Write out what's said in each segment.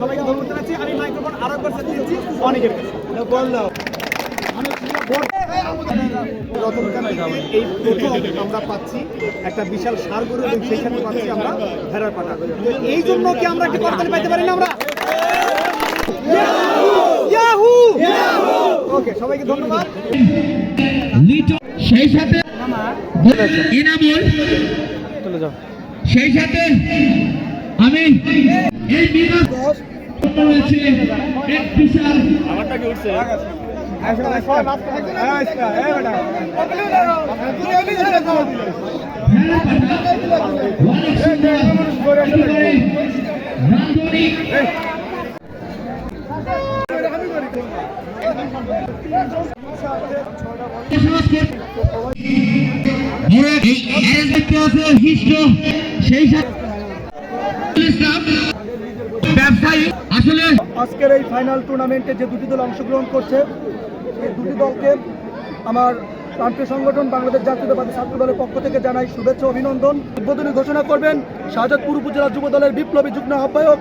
সবাইকে ধন্যবাদ জানাচ্ছি আমি মাইক্রোফোন আরও একবার দিচ্ছি অনেকের কাছে। এই প্রথম আমরা পাচ্ছি একটা বিশাল সার গরু এবং সেইখানে পাচ্ছি আমরা ভেড়ার পাটা এই জন্য কি আমরা একটি করতালি পাইতে পারি না আমরা? ওকে সবাইকে ধন্যবাদ। সেই সাথে ইনামুল সেই সাথে আমি এই এক বিশাল অ্যারেঞ্জমেন্টে আছে বিশিষ্ট সেই সাথে ব্যবসায়ী আসলে আজকের এই ফাইনাল টুর্নামেন্টে যে দুটি দল অংশগ্রহণ করছে এই দুটি দলকে আমার প্রান্তীয় সংগঠন বাংলাদেশ জাতীয়তাবাদী ছাত্র দলের পক্ষ থেকে জানাই শুভেচ্ছা অভিনন্দন। উদ্বোধনী ঘোষণা করবেন শাহজাদপুর উপজেলা যুব দলের বিপ্লবী যুগ্ম আহ্বায়ক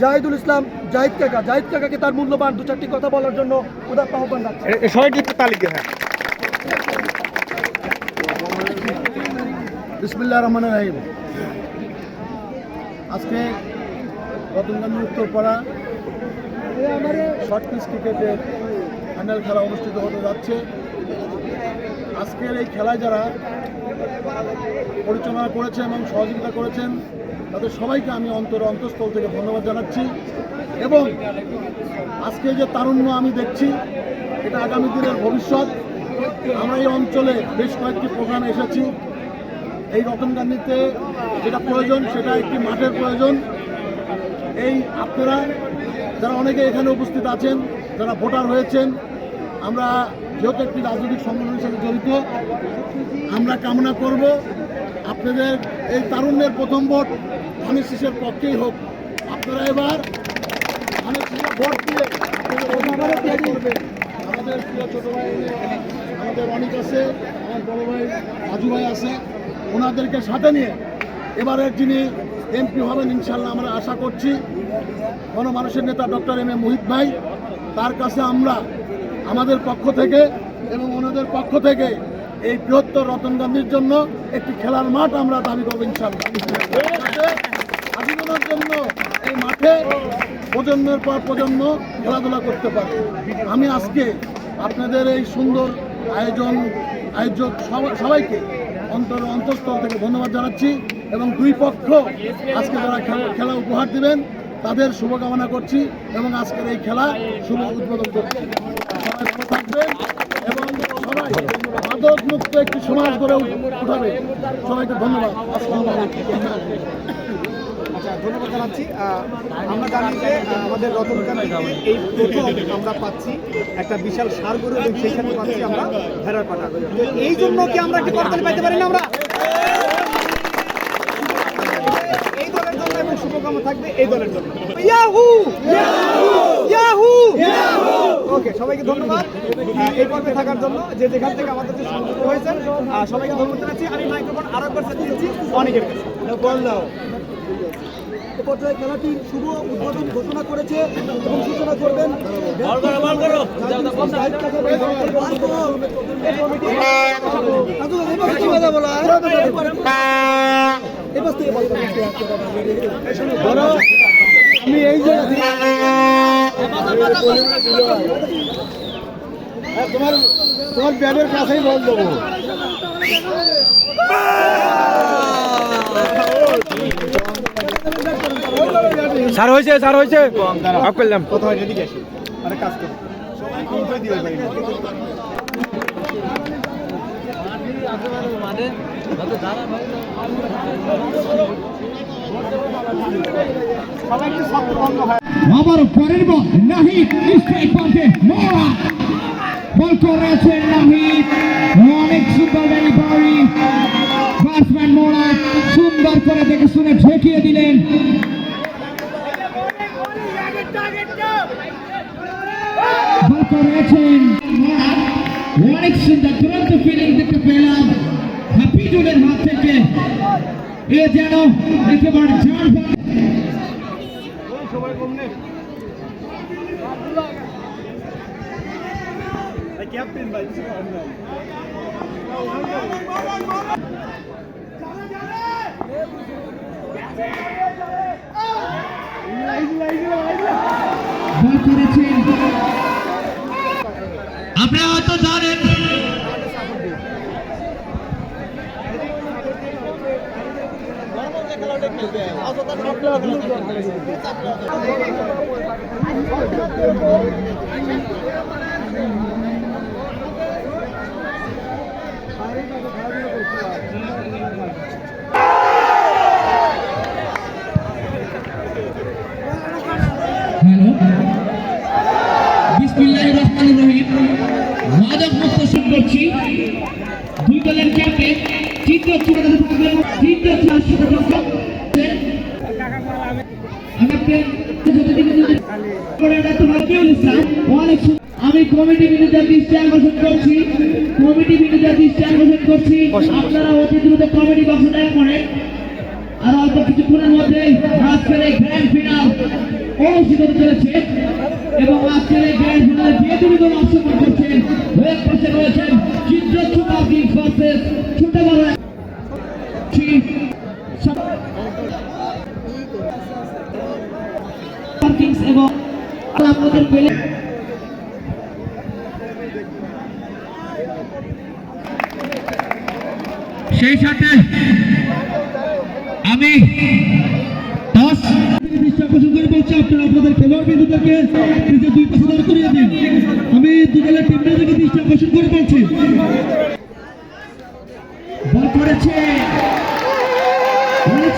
জাহিদুল ইসলাম। জাহিদ কাকা জাহিদ কাকাকে তার মূল্যবান দু চারটি কথা বলার জন্য উদাত্ত আহ্বান রাখছি হ্যাঁ রহমান রাহিম। আজকে রতনগঞ্জ উত্তরপাড়া। শর্ট পিচ ক্রিকেটের ফাইনাল খেলা অনুষ্ঠিত হতে যাচ্ছে। আজকের এই খেলায় যারা পরিচালনা করেছেন এবং সহযোগিতা করেছেন, তাদের সবাইকে আমি অন্তর অন্তঃস্থল থেকে ধন্যবাদ জানাচ্ছি এবং আজকে যে তারুণ্য আমি দেখছি, এটা আগামী দিনের ভবিষ্যৎ। আমরা এই অঞ্চলে বেশ কয়েকটি প্রোগ্রামে এসেছি। এই রতনকান্দিতে যেটা প্রয়োজন, সেটা একটি মাঠের প্রয়োজন। এই আপনারা যারা অনেকে এখানে উপস্থিত আছেন, যারা ভোটার হয়েছেন, আমরা যেহেতু একটি রাজনৈতিক সংগঠনের সাথে জড়িত, আমরা কামনা করব আপনাদের এই তারুণ্যের প্রথম ভোট ধানের শীষের পক্ষেই হোক। আপনারা এবার ধানের শীষে ভোট দিয়ে আমাদের প্রিয় ছোটো ভাই, আমাদের অনেক আছে, আমার বড় ভাই রাজু ভাই আছে, ওনাদেরকে সাথে নিয়ে এবারের যিনি এমপি হবেন ইনশাল্লাহ আমরা আশা করছি। গণমানুষের নেতা ডক্টর এম এ মোহিত ভাই, তার কাছে আমরা আমাদের পক্ষ থেকে এবং ওনাদের পক্ষ থেকে এই বৃহত্তর রতন গান্ধীর জন্য একটি খেলার মাঠ আমরা দাবি করব ইনশাল্লাহ। জন্য এই মাঠে প্রজন্মের পর প্রজন্ম খেলাধুলা করতে পারে। আমি আজকে আপনাদের এই সুন্দর আয়োজন, আয়োজক সবা- সবাইকে অন্তর, অন্তঃস্থল থেকে ধন্যবাদ জানাচ্ছি। এবং দুই পক্ষ আজকে যারা খেলা উপহার দিবেন, তাদের শুভকামনা করছি এবং আজকের এই খেলা শুভ উদ্বোধন থাকবেন এবং সবাই মাদক মুক্ত একটি সমাজ গড়ে উঠাবে। সবাইকে ধন্যবাদ। আচ্ছা ধন্যবাদ জানাচ্ছি। আমরা জানি যে আমাদের রতনকান্দিতে এই প্রথম আমরা পাচ্ছি একটা বিশাল সার গরু এবং সেইখানে পাচ্ছি আমরা ভেড়ার পাটা এই জন্য কি আমরা একটি করতালি পাইতে পারি না আমরা এই দলের জন্য এবং থাকবে এই দলের জন্য। ইয়াহু ইয়াহু ওকে সবাইকে ধন্যবাদ। এই পর্বে থাকার জন্য যে যেখান থেকে আমাদের সাথে সংযুক্ত হয়েছেন সবাইকে ধন্যবাদ জানাচ্ছি। আমি মাইক্রোফোন আরও একবার দিচ্ছি অনেকের কাছে। পর্যায়ে খেলাটির শুভ উদ্বোধন ঘোষণা করেছে এবং সূচনা করবেন জাহিদ আমি এই হ্যাঁ, তোমার তোমার ব্যাগের কাছেই বল দেবো। স্যার হয়েছে স্যার হয়েছে। অফ করলাম কোথায়? এদিকে আসি। আরে কাজ করি। ভাই আবার পরের বল, নাহিদ স্ট্রাইক পয়েন্টে মোড়া বল করেছেন নাহিদ, অনেক সুন্দর বাউরি ব্যাটসম্যান মোড়া সুন্দর করে দেখে শুনে ঠেকিয়ে দিলেন। বল করেছেন অনেক সুন্দর দুরন্ত ফিলিং দেখতে পেলাম। হাফিজুলের হাত থেকে। এ যেন একেবারে ঝাড় ক্যাপ্টেন ভাই আপনারা হয়তো জানেন হ্যালো বিসমিল্লাহির রহমানির রহিম। মাদক মুক্ত শুরু করছি। দুই দলের ক্যাপ্টেন চিত্র ছোট আমি কমিটি বিরুদ্ধে দৃষ্টি আকর্ষণ করছি। কমিটি বিরুদ্ধে দৃষ্টি আকর্ষণ করছি। আপনারা অতি দ্রুত কমিটি বক্সটা করেন আর অল্প কিছুক্ষণের মধ্যে আজকের এই গ্র্যান্ড ফিনাল অনুষ্ঠিত চলেছে এবং আজকের এই গ্র্যান্ড ফিনালে যে দুটি দল অংশগ্রহণ করছেন এক পাশে রয়েছেন চিত্রচ্ছুপা কিংস ভার্সেস ছোট বড় এবং আপনাদের পেলে সেই সাথে আমি দশ আমি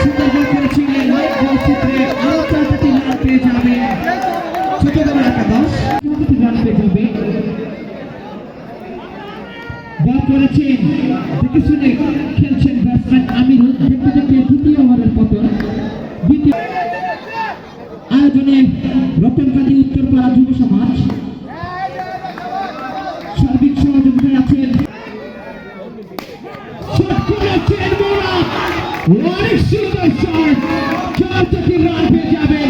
ছোট রান পেয়ে যাবে বল করেছেন। দেখে শুনে খেলছেন ব্যাটসম্যান আমিরুল দেখতে দেখতে দ্বিতীয় ওভারের পতন দ্বিতীয় আয়োজনে রতনকান্দি উত্তরপাড়া যুব সমাজ। সার্বিক সহযোগিতায় আছেন অনেক সুন্দর শট চার চারটি রান পেয়ে যাবেন।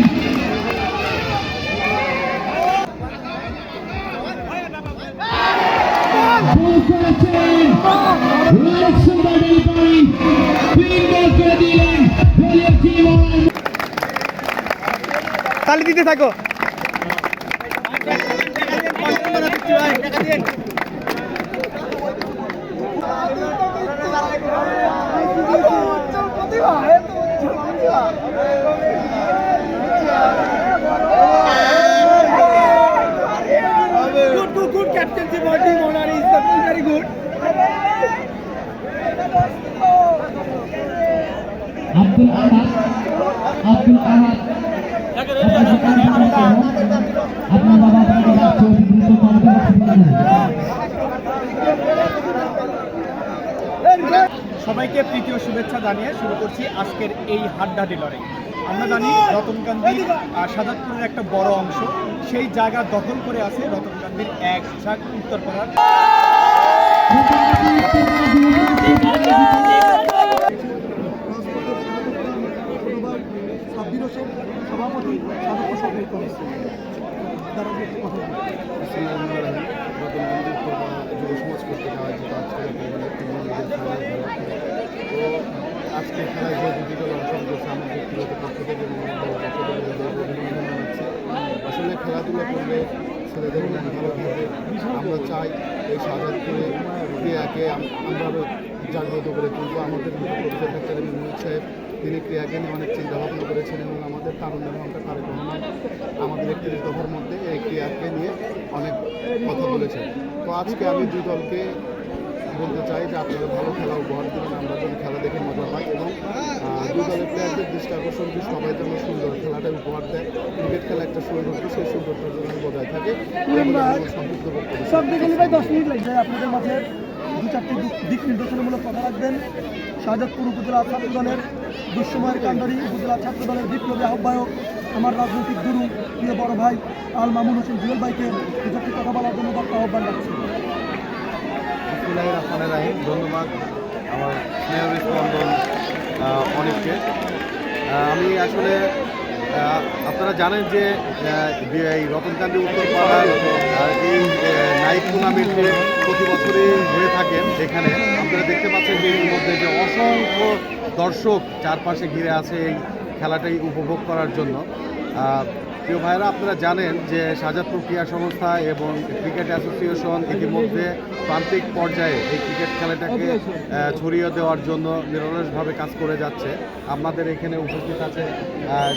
করে দিলেন। তালি দিতে থাকো। Good, good, good আব্দুল আহাদ আব্দুল আহাদ আপনার যেখানে থাকেন কেন, আপনার বাবা আপনাকে ডাকছে অতি দ্রুত কমিটি সবাইকে তৃতীয় শুভেচ্ছা জানিয়ে শুরু করছি আজকের এই হাড্ডাহাড্ডি লড়াই আমরা জানি রতনকান্দি সাজাদপুরের একটা বড় অংশ। সেই জায়গা দখল করে আছে রতনকান্দির এক ঝাঁক উত্তরপাড়ার সভাপতি সদস্য সরকারি কমিটি তারা একটু কথা বলুন। যুব সমাজ করতে আয়োজিত আজকে তো আজকে জানাচ্ছি আসলে খেলাধুলা করলে ছেলেদের মন ভালো থাকে আমরা চাই এই সাজাদপুরে ক্রিয়াকে আম- আমরা আরও জাগ্রত করে তুলবো আমাদের ডাক্তার সাহেব তিনি ক্রিয়াকে নিয়ে অনেক চিন্তা ভাবনা করেছেন এবং আমাদের তারুণ্যের মধ্যে তারেক রহমান আমাদের একত্রিশ দফার মধ্যে এই ক্রিয়াকে নিয়ে অনেক কথা বলেছেন। তো আজকে আমি দুই দলকে বলতে চাই যে আপনারা ভালো খেলা উপহার দেবেন আমরা যেন খেলা দেখে মজা পাই এবং দুই দলের প্লেয়ারদের দৃষ্টি আকর্ষণ কি সবাই যেন সুন্দর খেলাটা উপহার দেয়। ক্রিকেট খেলা একটা সৌন্দর্য সেই সৌন্দর্যের জন্য বজায় থাকে। সব করছি। ভাই দশ মিনিট লাগবে আপনাদের মাঝে দু চারটি দিক- দিক নির্দেশনামূলক কথা রাখবেন। শাহজাদপুর উপজেলা ছাত্র দলের দুঃসময়ের কাণ্ডারি উপজেলা ছাত্র দলের বিপ্লবী আহ্বায়ক আমার রাজনৈতিক গুরু প্রিয় বড় ভাই আল মামুন হোসেন জুয়েল ভাইকে চারটি কথা বলার জন্য তার আহ্বান রাখছি ধন্যবাদ আমার স্নেহ অনেককে। আমি আসলে আপনারা জানেন যে এই রতনকান্দি উত্তরপাড়ার আহ, এই টুর্নামেন্টে প্রতি বছরই হয়ে থাকেন এখানে আপনারা দেখতে পাচ্ছেন যে এর মধ্যে যে অসংখ্য দর্শক চারপাশে ঘিরে আছে এই খেলাটাই উপভোগ করার জন্য। প্রিয় ভাইরা আপনারা জানেন যে শাহজাদপুর ক্রীড়া সংস্থা এবং ক্রিকেট অ্যাসোসিয়েশন ইতিমধ্যে প্রান্তিক পর্যায়ে এই ক্রিকেট খেলাটাকে ছড়িয়ে দেওয়ার জন্য নিরলসভাবে কাজ করে যাচ্ছে। আমাদের এখানে উপস্থিত আছে আহ,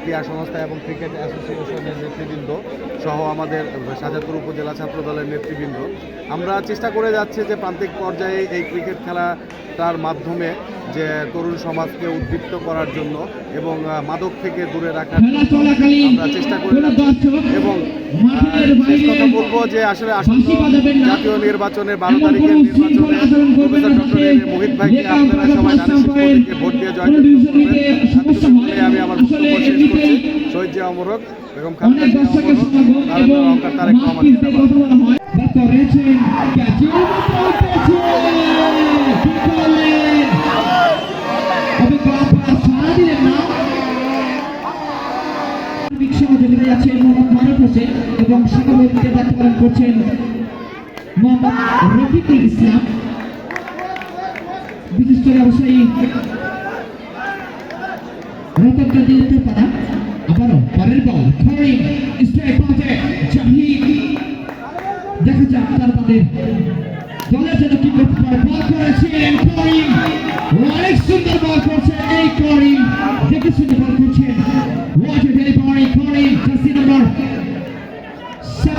ক্রীড়া সংস্থা এবং ক্রিকেট অ্যাসোসিয়েশনের নেতৃবৃন্দ সহ আমাদের সাজাপুর উপজেলা ছাত্র দলের নেতৃবৃন্দ। আমরা চেষ্টা করে যাচ্ছি যে প্রান্তিক পর্যায়ে এই ক্রিকেট খেলাটার মাধ্যমে যে তরুণ সমাজকে উদ্দীপ্ত করার জন্য এবং মাদক থেকে দূরে রাখার আমরা চেষ্টা করে এবং শেষ কথা বলব যে আসলে আসন্ন। জাতীয় নির্বাচনের বারো তারিখের নির্বাচনে প্রফেসর ডক্টর এম মোহিত ভাইকে আপনারা সবাই বাস্তব দানের ভোট দিয়ে ডিভিশন করবেন। আমি আমার বক্তব্য শেষ করছি। শহীদ জিয়া বেগম জিয়া তারেক সহযোগিতা মারুফ হোসেন এবং সভাপতিতে দায়িত্ব পালন করছেন মোহাম্মদ রফিকুল ইসলাম। বিশিষ্ট ব্যবসায়ী রতনকান্দি উত্তরপাড়া। আবারও পরের বল খরিম স্ট্রাইক পথে জাহিদ দেখা যাক তার তাদের দলের জন্য কি করতে পারে। বল করেছেন করিম অনেক সুন্দর বল করছেন এই করিম দেখে শুনে বল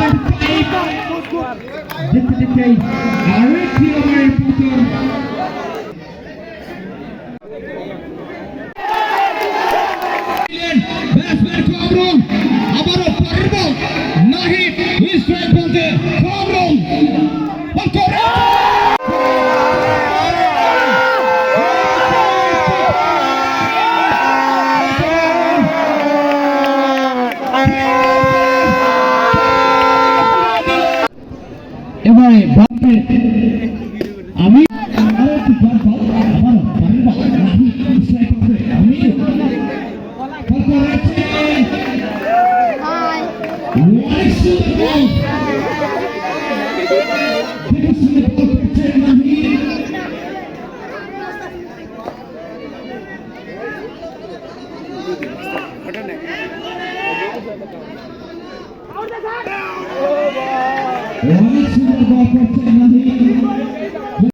ফাইভ দেখতে দেখতে আরেকটি ওভারের পতন ব্যাটসম্যান কামরুল আবারও পরের বল নাহিদ স্ট্রাইক বলতে কামরুল বল করে এবারে বাপের আমি আরও